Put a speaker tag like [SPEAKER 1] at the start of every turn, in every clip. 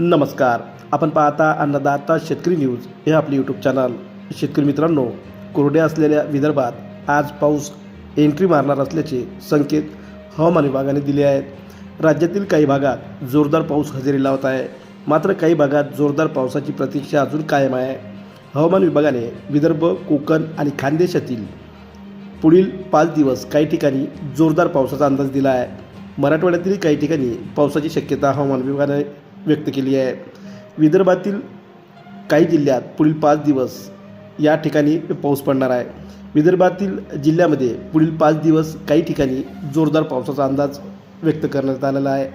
[SPEAKER 1] नमस्कार. आपण पाहता अन्नदाता शेतकरी न्यूज हे आपले यूट्यूब चॅनल शेतकरी मित्रांनो कोरड्या असलेल्या विदर्भात आज पाऊस एंट्री मारणार असल्याचे संकेत हवामान विभागाने दिले आहेत. राज्यातील काही भागात जोरदार पाऊस हजेरी लावत आहे. मात्र काही भागात जोरदार पावसाची प्रतीक्षा अजून कायम आहे. हवामान विभागाने विदर्भ कोकण आणि खानदेशातील पुढील पाच दिवस काही ठिकाणी जोरदार पावसाचा अंदाज दिला आहे. मराठवाड्यातील काही ठिकाणी पावसाची शक्यता हवामान विभागाने व्यक्त केली आहे. विदर्भातील काही जिल्ह्यात पुढील पाच दिवस या ठिकाणी पाऊस पडणार आहे. विदर्भातील जिल्ह्यामध्ये पुढील पाच दिवस काही ठिकाणी जोरदार पावसाचा अंदाज व्यक्त करण्यात आलेला आहे.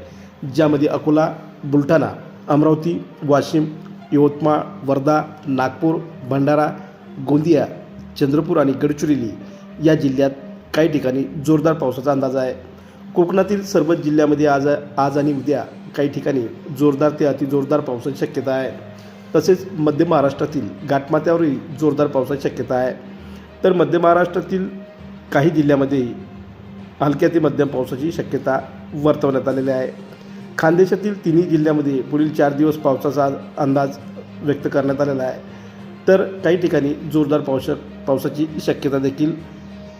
[SPEAKER 1] ज्यामध्ये अकोला बुलढाणा अमरावती वाशिम यवतमाळ वर्धा नागपूर भंडारा गोंदिया चंद्रपूर आणि गडचिरोली या जिल्ह्यात काही ठिकाणी जोरदार पावसाचा अंदाज आहे. कोकणातील सर्वच जिल्ह्यामध्ये आज आज आणि उद्या काही ठिकाणी जोरदार ते अतिजोरदार पावसाची शक्यता आहे. तसेच मध्य महाराष्ट्रातील घाटमाथ्यावरही जोरदार पावसाची शक्यता आहे. तर मध्य महाराष्ट्रातील काही जिल्ह्यामध्ये हलक्या ते मध्यम पावसाची शक्यता वर्तवण्यात आलेली आहे. खानदेशातील तिन्ही जिल्ह्यामध्ये पुढील चार दिवस पावसाचा अंदाज व्यक्त करण्यात आलेला आहे. तर काही ठिकाणी जोरदार पावसा पावसाची शक्यता देखील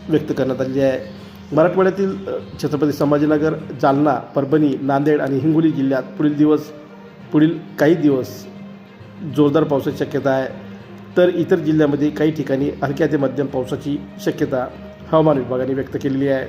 [SPEAKER 1] व्यक्त करण्यात आलेली आहे. मराठवाड्यातील छत्रपती संभाजीनगर जालना परभणी नांदेड आणि हिंगोली जिल्ह्यात पुढील दिवस पुढील काही दिवस जोरदार पावसाची शक्यता आहे. तर इतर जिल्ह्यामध्ये काही ठिकाणी हलक्या ते मध्यम पावसाची शक्यता हवामान विभागाने व्यक्त केलेली आहे.